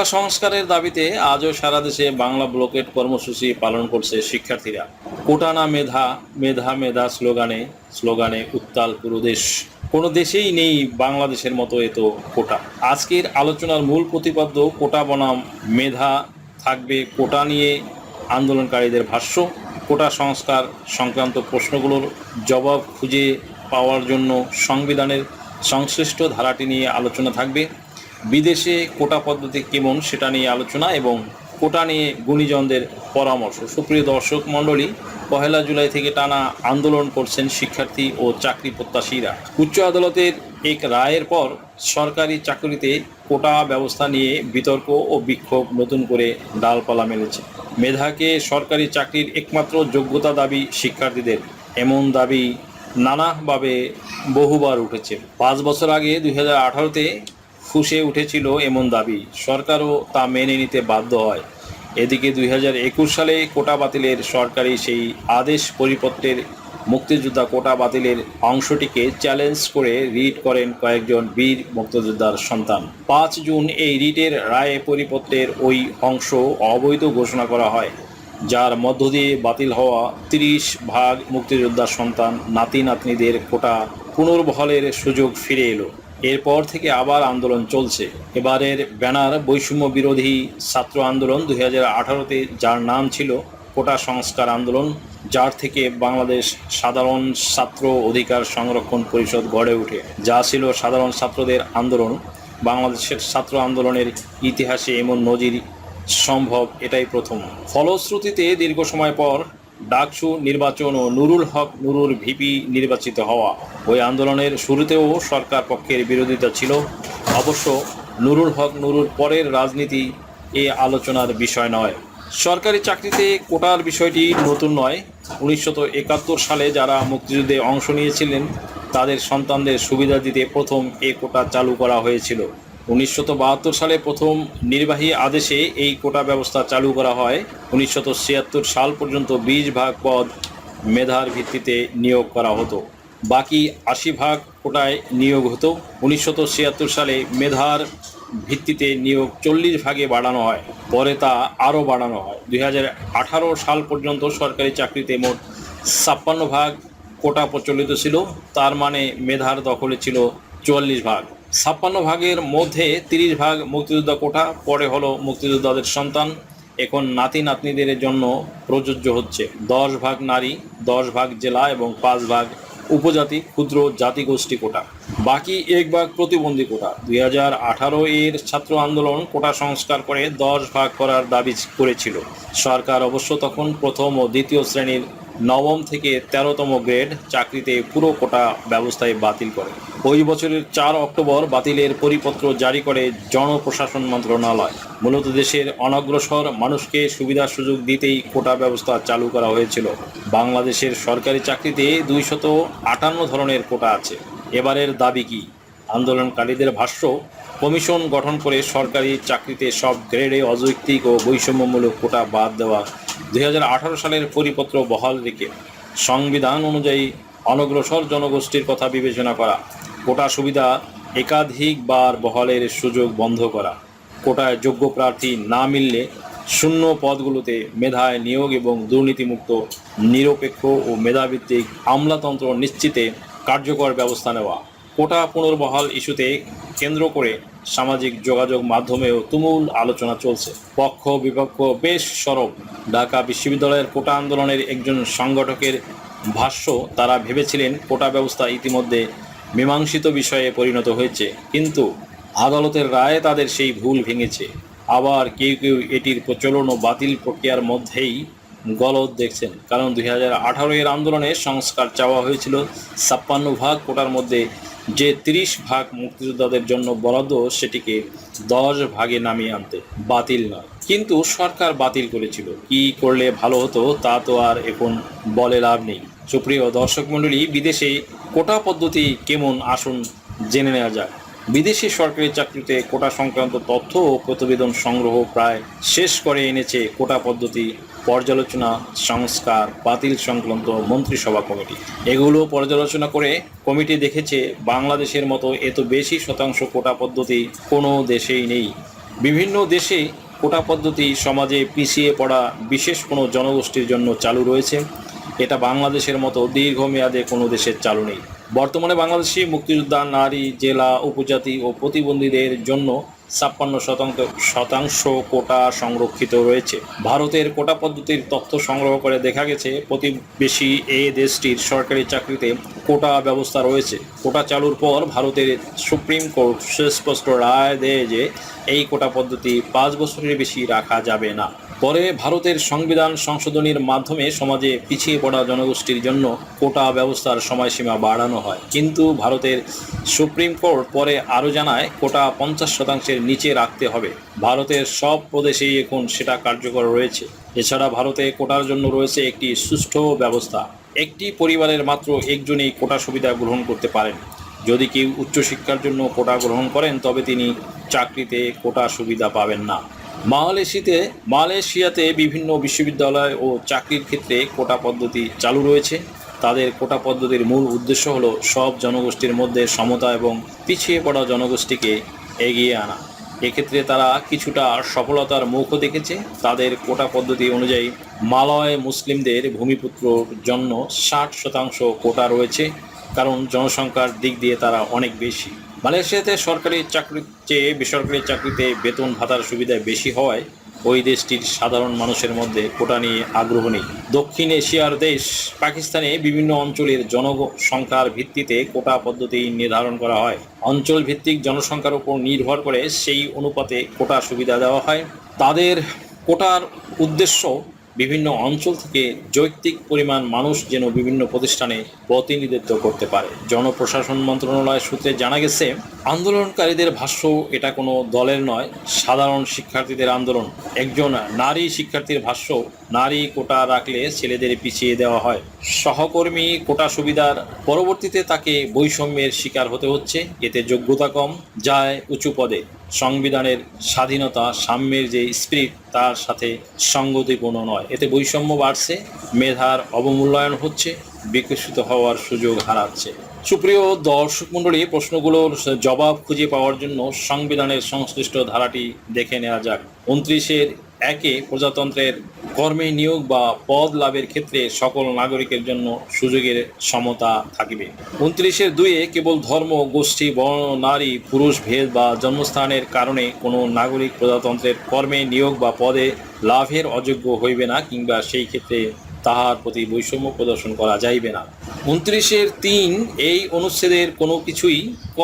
কোটা সংস্কারের দাবিতে আজও সারা দেশে বাংলা ব্লকেট কর্মসূচি পালন করছে শিক্ষার্থীরা। কোটা না মেধা মেধা মেধা স্লোগানে স্লোগানে উত্তাল পুরো দেশ। কোনো দেশেই নেই বাংলাদেশের মতো এত কোটা। আজকের আলোচনার মূল প্রতিপাদ্য কোটা বনাম মেধা। থাকবে কোটা নিয়ে আন্দোলনকারীদের ভাষ্য। কোটা সংস্কার সংক্রান্ত প্রশ্নগুলোর জবাব খুঁজে পাওয়ার জন্য সংবিধানের সংশ্লিষ্ট ধারাটি নিয়ে আলোচনা থাকবে। বিদেশে কোটা পদ্ধতি কেমন সেটা নিয়ে আলোচনা এবং কোটা নিয়ে গুণীজনদের পরামর্শ। সুপ্রিয় দর্শক মণ্ডলী, পহেলা জুলাই থেকে টানা আন্দোলন করছেন শিক্ষার্থী ও চাকরি প্রত্যাশীরা। উচ্চ আদালতের এক রায়ের পর সরকারি চাকরিতে কোটা ব্যবস্থা নিয়ে বিতর্ক ও বিক্ষোভ নতুন করে ডালপালা মেলেছে। মেধাকে সরকারি চাকরির একমাত্র যোগ্যতা দাবি শিক্ষার্থীদের। এমন দাবি নানাভাবে বহুবার উঠেছে। পাঁচ বছর আগে দুই হাজার আঠারোতে ফুসে উঠেছিল এমন দাবি। সরকারও তা মেনে নিতে বাধ্য হয়। এদিকে দুই হাজার একুশ সালে কোটা বাতিলের সরকারি সেই আদেশ পরিপত্রের মুক্তিযোদ্ধা কোটা বাতিলের অংশটিকে চ্যালেঞ্জ করে রিট করেন কয়েকজন বীর মুক্তিযোদ্ধার সন্তান। পাঁচ জুন এই রিটের রায়ে পরিপত্রের ওই অংশ অবৈধ ঘোষণা করা হয়, যার মধ্য দিয়ে বাতিল হওয়া তিরিশ ভাগ মুক্তিযোদ্ধার সন্তান নাতি নাতনিদের কোটা পুনর্বহলের সুযোগ ফিরে এলো। এরপর থেকে আবার আন্দোলন চলছে। এবারের ব্যানার বৈষম্য বিরোধী ছাত্র আন্দোলন দুই হাজার আঠারোতে যার নাম ছিল কোটা সংস্কার আন্দোলন, যার থেকে বাংলাদেশ সাধারণ ছাত্র অধিকার সংরক্ষণ পরিষদ গড়ে ওঠে। যা ছিল সাধারণ ছাত্রদের আন্দোলন, বাংলাদেশের ছাত্র আন্দোলনের ইতিহাসে এমন নজির সম্ভব এটাই প্রথম। ফলশ্রুতিতে দীর্ঘ সময় পর ডাকসু নির্বাচন ও নুরুল হক নুরুর ভিপি নির্বাচিত হওয়া ওই আন্দোলনের শুরুতেও সরকার পক্ষের বিরোধিতা ছিল। অবশ্য নুরুল হক নুরুর পরের রাজনীতি এ আলোচনার বিষয় নয়। সরকারি চাকরিতে কোটার বিষয়টি নতুন নয়। উনিশশো সালে যারা মুক্তিযুদ্ধে অংশ নিয়েছিলেন, তাদের সন্তানদের সুবিধা দিতে প্রথম এ কোটা চালু করা হয়েছিল। উনিশশো বাহাত্তর সালে প্রথম নির্বাহী আদেশে এই কোটা ব্যবস্থা চালু করা হয়। উনিশশো ছিয়াত্তর সাল পর্যন্ত বিশ ভাগ পদ মেধার ভিত্তিতে নিয়োগ করা হতো। বাকি আশি ভাগ কোটায় নিয়োগ হতো। উনিশশো ছিয়াত্তর সালে মেধার ভিত্তিতে নিয়োগ চল্লিশ ভাগে বাড়ানো হয়। পরে তা আরও বাড়ানো হয়। দুই হাজার আঠারো সাল পর্যন্ত সরকারি চাকরিতে মোট ছাপ্পান্ন ভাগ কোটা প্রচলিত ছিল। তার মানে মেধার দখলে ছিল চুয়াল্লিশ ভাগ। ছাপ্পান্ন ভাগের মধ্যে তিরিশ ভাগ মুক্তিযোদ্ধা কোটা, পরে হলো মুক্তিযোদ্ধাদের সন্তান। এখন নাতি নাতনিদের জন্য প্রযোজ্য হচ্ছে দশ ভাগ নারী, দশ ভাগ জেলা এবং পাঁচ ভাগ উপজাতি, ক্ষুদ্র জাতিগোষ্ঠী কোটা। বাকি এক ভাগ প্রতিবন্ধী কোটা। দুই হাজার আঠারো এর ছাত্র আন্দোলন কোটা সংস্কার করে দশ ভাগ করার দাবি করেছিল। সরকার অবশ্য তখন প্রথম ও দ্বিতীয় শ্রেণির নবম থেকে তেরোতম গ্রেড চাকরিতে পুরো কোটা ব্যবস্থায় বাতিল করে। ওই বছরের চার অক্টোবর বাতিলের পরিপত্র জারি করে জনপ্রশাসন মন্ত্রণালয়। মূলত দেশের অনগ্রসর মানুষকে সুবিধা সুযোগ দিতেই কোটা ব্যবস্থা চালু করা হয়েছিল। বাংলাদেশের সরকারি চাকরিতে দুইশত আটান্ন ধরনের কোটা আছে। এবারের দাবি কি? আন্দোলনকারীদের ভাষ্য, কমিশন গঠন করে সরকারি চাকরিতে সব গ্রেডে অযৌক্তিক ও বৈষম্যমূলক কোটা বাদ দেওয়া দুই হাজার আঠারো সালের পরিপত্র বহাল রেখে সংবিধান অনুযায়ী অনগ্রসর জনগোষ্ঠীর কথা বিবেচনা করা। কোটা সুবিধা একাধিকবার বহালের সুযোগ বন্ধ করা। কোটায় যোগ্য প্রার্থী না মিললে শূন্য পদগুলোতে মেধায় নিয়োগ এবং দুর্নীতিমুক্ত, নিরপেক্ষ ও মেধাভিত্তিক আমলাতন্ত্র নিশ্চিতে কার্যকর ব্যবস্থা নেওয়া। কোটা পুনর্বহাল ইস্যুতে কেন্দ্র করে সামাজিক যোগাযোগ মাধ্যমেও তুমুল আলোচনা চলছে। পক্ষ বিপক্ষ বেশ সরব। ঢাকা বিশ্ববিদ্যালয়ের কোটা আন্দোলনের একজন সংগঠকের ভাষ্য, তারা ভেবেছিলেন কোটা ব্যবস্থা ইতিমধ্যে মীমাংসিত বিষয়ে পরিণত হয়েছে, কিন্তু আদালতের রায়ে তাদের সেই ভুল ভেঙেছে। আবার কেউ কেউ এটির প্রচলন ও বাতিল প্রক্রিয়ার মধ্যেই গলদ দেখছেন, কারণ দুই হাজার আঠারো এর আন্দোলনে সংস্কার চাওয়া হয়েছিল ছাপ্পান্ন ভাগ কোটার মধ্যে, যে তিরিশ ভাগ মুক্তিযোদ্ধাদের জন্য বরাদ্দ সেটিকে দশ ভাগে নামিয়ে আনতে। বাতিল নয়। কিন্তু সরকার বাতিল করেছিল। কি করলে ভালো হতো তা তো আর এখন বলে লাভ নেই। সুপ্রিয় দর্শক মণ্ডলী বিদেশে কোটা পদ্ধতি কেমন? আসুন জেনে নেওয়া যাক। বিদেশি সরকারি চাকরিতে কোটা সংক্রান্ত তথ্য ও প্রতিবেদন সংগ্রহ প্রায় শেষ করে এনেছে কোটা পদ্ধতি পর্যালোচনা, সংস্কার, বাতিল সংক্রান্ত মন্ত্রিসভা কমিটি। এগুলো পর্যালোচনা করে কমিটি দেখেছে, বাংলাদেশের মতো এত বেশি শতাংশ কোটা পদ্ধতি কোনো দেশেই নেই। বিভিন্ন দেশে কোটা পদ্ধতি সমাজে পিছিয়ে পড়া বিশেষ কোনো জনগোষ্ঠীর জন্য চালু রয়েছে। এটা বাংলাদেশের মতো দীর্ঘমেয়াদে কোনো দেশের চালু নেই। বর্তমানে বাংলাদেশি মুক্তিযোদ্ধা, নারী, জেলা, উপজাতি ও প্রতিবন্ধীদের জন্য ছাপ্পান্ন শতাংশ শতাংশ কোটা সংরক্ষিত রয়েছে। ভারতের কোটা পদ্ধতির তথ্য সংগ্রহ করে দেখা গেছে, প্রতিবেশী এ দেশটির সরকারি চাকরিতে কোটা ব্যবস্থা রয়েছে। কোটা চালুর পর ভারতের সুপ্রিম কোর্ট সুস্পষ্ট রায় দেয় যে, এই কোটা পদ্ধতি পাঁচ বছরের বেশি রাখা যাবে না। পরে ভারতের সংবিধান সংশোধনীর মাধ্যমে সমাজে পিছিয়ে পড়া জনগোষ্ঠীর জন্য কোটা ব্যবস্থার সময়সীমা বাড়ানো হয়। কিন্তু ভারতের সুপ্রিম কোর্ট পরে আরও জানায়, কোটা পঞ্চাশ শতাংশের নিচে রাখতে হবে। ভারতের সব প্রদেশেই এখন সেটা কার্যকর রয়েছে। এছাড়া ভারতে কোটার জন্য রয়েছে একটি সুষ্ঠু ব্যবস্থা। একটি পরিবারের মাত্র একজনই কোটা সুবিধা গ্রহণ করতে পারেন। যদি কেউ উচ্চশিক্ষার জন্য কোটা গ্রহণ করেন, তবে তিনি চাকরিতে কোটা সুবিধা পাবেন না। মালয়েশিয়াতে মালয়েশিয়াতে বিভিন্ন বিশ্ববিদ্যালয় ও চাকরির ক্ষেত্রে কোটা পদ্ধতি চালু রয়েছে। তাদের কোটা পদ্ধতির মূল উদ্দেশ্য হল সব জনগোষ্ঠীর মধ্যে সমতা এবং পিছিয়ে পড়া জনগোষ্ঠীকে এগিয়ে আনা। এক্ষেত্রে তারা কিছুটা সফলতার মুখও দেখেছে। তাদের কোটা পদ্ধতি অনুযায়ী মালয় মুসলিমদের ভূমিপুত্রর জন্য ষাট শতাংশ কোটা রয়েছে। কারণ জনসংখ্যার দিক দিয়ে তারা অনেক বেশি। মালয়েশিয়াতে সরকারি চাকরির চেয়ে বেসরকারি চাকরিতে বেতন ভাতার সুবিধা বেশি হওয়ায় ওই দেশটির সাধারণ মানুষের মধ্যে কোটা নিয়ে আগ্রহ নেই। দক্ষিণ এশিয়ার দেশ, পাকিস্তানে বিভিন্ন অঞ্চলের জনসংখ্যার ভিত্তিতে কোটা পদ্ধতি নির্ধারণ করা হয়। অঞ্চল ভিত্তিক জনসংখ্যার উপর নির্ভর করে সেই অনুপাতে কোটা সুবিধা দেওয়া হয়। তাদের কোটার উদ্দেশ্য বিভিন্ন অঞ্চল থেকে যৌক্তিক পরিমাণ মানুষ যেন বিভিন্ন প্রতিষ্ঠানে প্রতিনিধিত্ব করতে পারে। জনপ্রশাসন মন্ত্রণালয় সূত্রে জানা গেছে, আন্দোলনকারীদের ভাষ্য, এটা কোনো দলের নয়, সাধারণ শিক্ষার্থীদের আন্দোলন। একজন নারী শিক্ষার্থীর ভাষ্য, নারী কোটা রাখলে ছেলেদের পিছিয়ে দেওয়া হয়। সহকর্মী কোটা সুবিধার পরবর্তীতে তাকে বৈষম্যের শিকার হতে হচ্ছে। এতে যোগ্যতা কম, যায় উঁচু পদে। সংবিধানের স্বাধীনতা, সাম্যের যে স্পিরিট তার সাথে সঙ্গতিপূর্ণ নয়। এতে বৈষম্য বাড়ছে, মেধার অবমূল্যায়ন হচ্ছে, বিকশিত হওয়ার সুযোগ হারাচ্ছে। সুপ্রিয় দর্শক মণ্ডলী, প্রশ্নগুলোর জবাব খুঁজে পাওয়ার জন্য সংবিধানের সংশ্লিষ্ট ধারাটি দেখে নেওয়া যাক। উনত্রিশের একে প্রজাতন্ত্রের কর্মে নিয়োগ বা পদ লাভের ক্ষেত্রে সকল নাগরিকের জন্য সুযোগের সমতা থাকিবে। উনত্রিশের দুইয়ে কেবল ধর্ম, গোষ্ঠী, বর্ণ, নারী, পুরুষ, ভেদ বা জন্মস্থানের কারণে কোনো নাগরিক প্রজাতন্ত্রের কর্মে নিয়োগ বা পদে লাভের অযোগ্য হইবে না কিংবা সেই ক্ষেত্রে তাহার প্রতি বৈষম্য প্রদর্শন করা যাইবে না। উনত্রিশের তিন, এই অনুচ্ছেদের কোনো কিছুই ক,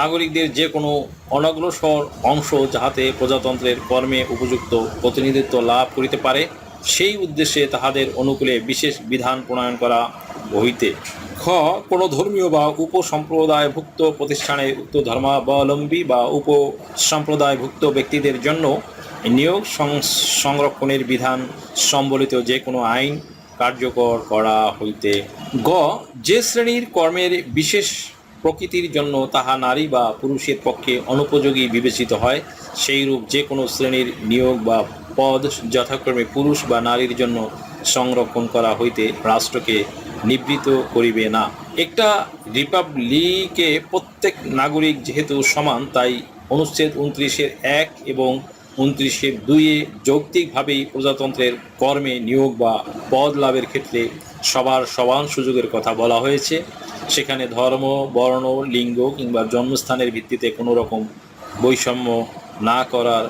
নাগরিকদের যে কোনো অনগ্রসর অংশ যাহাতে প্রজাতন্ত্রের কর্মে উপযুক্ত প্রতিনিধিত্ব লাভ করিতে পারে, সেই উদ্দেশ্যে তাহাদের অনুকূলে বিশেষ বিধান প্রণয়ন করা হইতে। খ, কোনো ধর্মীয় বা উপসম্প্রদায়ভুক্ত প্রতিষ্ঠানে উক্ত ধর্মাবলম্বী বা উপসম্প্রদায়ভুক্ত ব্যক্তিদের জন্য নিয়োগ সংরক্ষণের বিধান সম্বলিত যে কোনো আইন কার্যকর করা হইতে। গ, যে শ্রেণির কর্মের বিশেষ প্রকৃতির জন্য তাহা নারী বা পুরুষের পক্ষে অনুপযোগী বিবেচিত হয়, সেইরূপ যে কোনো শ্রেণির নিয়োগ বা পদ যথাক্রমে পুরুষ বা নারীর জন্য সংরক্ষণ করা হইতে রাষ্ট্রকে নিবৃত করিবে না। একটা রিপাবলিকে প্রত্যেক নাগরিক যেহেতু সমান, তাই অনুচ্ছেদ উনত্রিশের এক এবং উনত্রিশের দুইয়ে যৌক্তিকভাবেই প্রজাতন্ত্রের কর্মে নিয়োগ বা পদ লাভের ক্ষেত্রে সবার সমান সুযোগের কথা বলা হয়েছে। সেখানে ধর্ম, বর্ণ, লিঙ্গ কিংবা জন্মস্থানের ভিত্তিতে কোনো রকম বৈষম্য না করার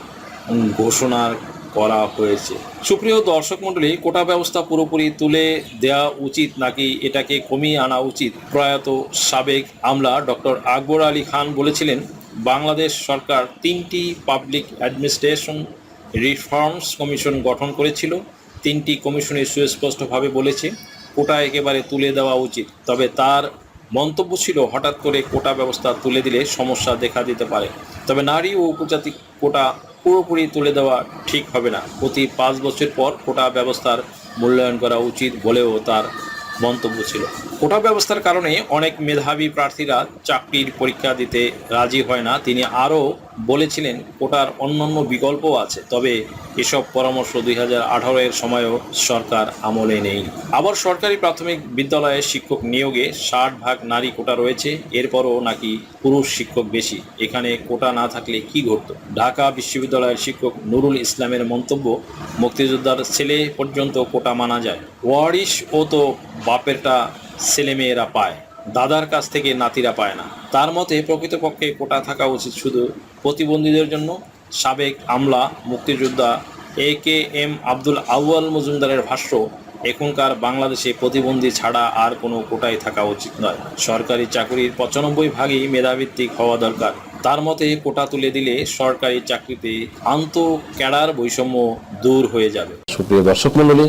ঘোষণা করা হয়েছে। সুপ্রিয় দর্শক মণ্ডলী, কোটা ব্যবস্থা পুরোপুরি তুলে দেওয়া উচিত নাকি এটাকে কমিয়ে আনা উচিত? প্রয়াত সাবেক আমলা ডক্টর আকবর আলী খান বলেছিলেন বাংলাদেশ সরকার তিনটি পাবলিক অ্যাডমিনিস্ট্রেশন রিফর্মস কমিশন গঠন করেছিল। তিনটি কমিশনে সুস্পষ্টভাবে বলেছে, কোটা একেবারে তুলে দেওয়া উচিত। তবে তার মন্তব্য ছিল, হঠাৎ করে কোটা ব্যবস্থা তুলে দিলে সমস্যা দেখা দিতে পারে। তবে নারী ও উপজাতি কোটা পুরোপুরি তুলে দেওয়া ঠিক হবে না। প্রতি পাঁচ বছর পর কোটা ব্যবস্থার মূল্যায়ন করা উচিত বলেও তার মন্তব্য ছিল। কোটা ব্যবস্থার কারণে অনেক মেধাবী প্রার্থীরা চাকরির পরীক্ষা দিতে রাজি হয় না। তিনি আরও বলেছিলেন, কোটার অন্যান্য বিকল্পও আছে, তবে এসব পরামর্শ দুই হাজার আঠারো এর সময়ও সরকার আমলে নেই। আবার সরকারি প্রাথমিক বিদ্যালয়ে শিক্ষক নিয়োগে ষাট ভাগ নারী কোটা রয়েছে, এরপরও নাকি পুরুষ শিক্ষক বেশি। এখানে কোটা না থাকলে কি ঘটত? ঢাকা বিশ্ববিদ্যালয়ের শিক্ষক নুরুল ইসলামের মন্তব্য, মুক্তিযোদ্ধার ছেলে পর্যন্ত কোটা মানা যায়। ওয়ারিশ ও তো বাপেরটা ছেলেমেয়েরা পায়। দাদার কাছ থেকে নাতিরা পায় না। তার মতে, প্রকৃতপক্ষে কোটা থাকা উচিত শুধু প্রতিবন্ধীদের জন্য। সাবেক আমলা, মুক্তিযোদ্ধা এ কে এম আব্দুল আউয়াল মজুমদারের ভাষ্য, এখনকার বাংলাদেশে প্রতিবন্ধী ছাড়া আর কোনো কোটায় থাকা উচিত নয়। সরকারি চাকরির পঁচানব্বই ভাগই মেধাভিত্তিক হওয়া দরকার। তার মতে, কোটা তুলে দিলে সরকারি চাকরিতে আন্ত ক্যাডার বৈষম্য দূর হয়ে যাবে। সুপ্রিয় দর্শক মণ্ডলী,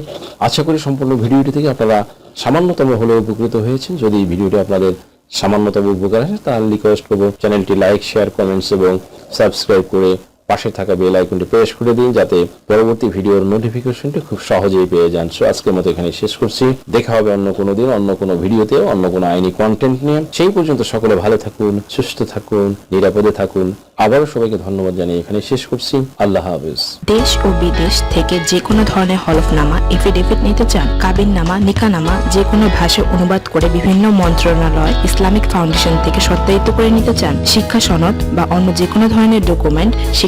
আশা করি সম্পূর্ণ ভিডিওটি থেকে আপনারা সামান্যতম হলেও উপকৃত হয়েছেন। যদি এই ভিডিওটি আপনাদের সামান্যতম উপকার আসে, তাহলে রিকোয়েস্ট করব চ্যানেলটি লাইক শেয়ার কমেন্টস এবং সাবস্ক্রাইব করে পাশে থাকা বেল আইকনটি প্রেস করে দিন যাতে পরবর্তী ভিডিওর নোটিফিকেশনটি খুব সহজেই পেয়ে যান। সো আজকের মতো এখানে শেষ করছি। দেখা হবে অন্য কোনো দিন, অন্য কোনো ভিডিওতে, অন্য কোনো আইনি কন্টেন্ট নিয়ে। সেই পর্যন্ত সকলে ভালো থাকুন, সুস্থ থাকুন, নিরাপদে থাকুন। আবারও সবাইকে ধন্যবাদ জানিয়ে এখানে শেষ করছি। আল্লাহ হাফিজ। দেশ ও বিদেশ থেকে যে কোনো ধরনের হলফনামা এফিডেভিট নিতে চান, কাবিননামা, নিকানামা, যে কোনো ভাষায় অনুবাদ করে বিভিন্ন মন্ত্রণালয়, ইসলামিক ফাউন্ডেশন থেকে সত্যায়িত করে নিতে চান, শিক্ষা সনদ বা অন্য যে কোনো ধরনের ডকুমেন্ট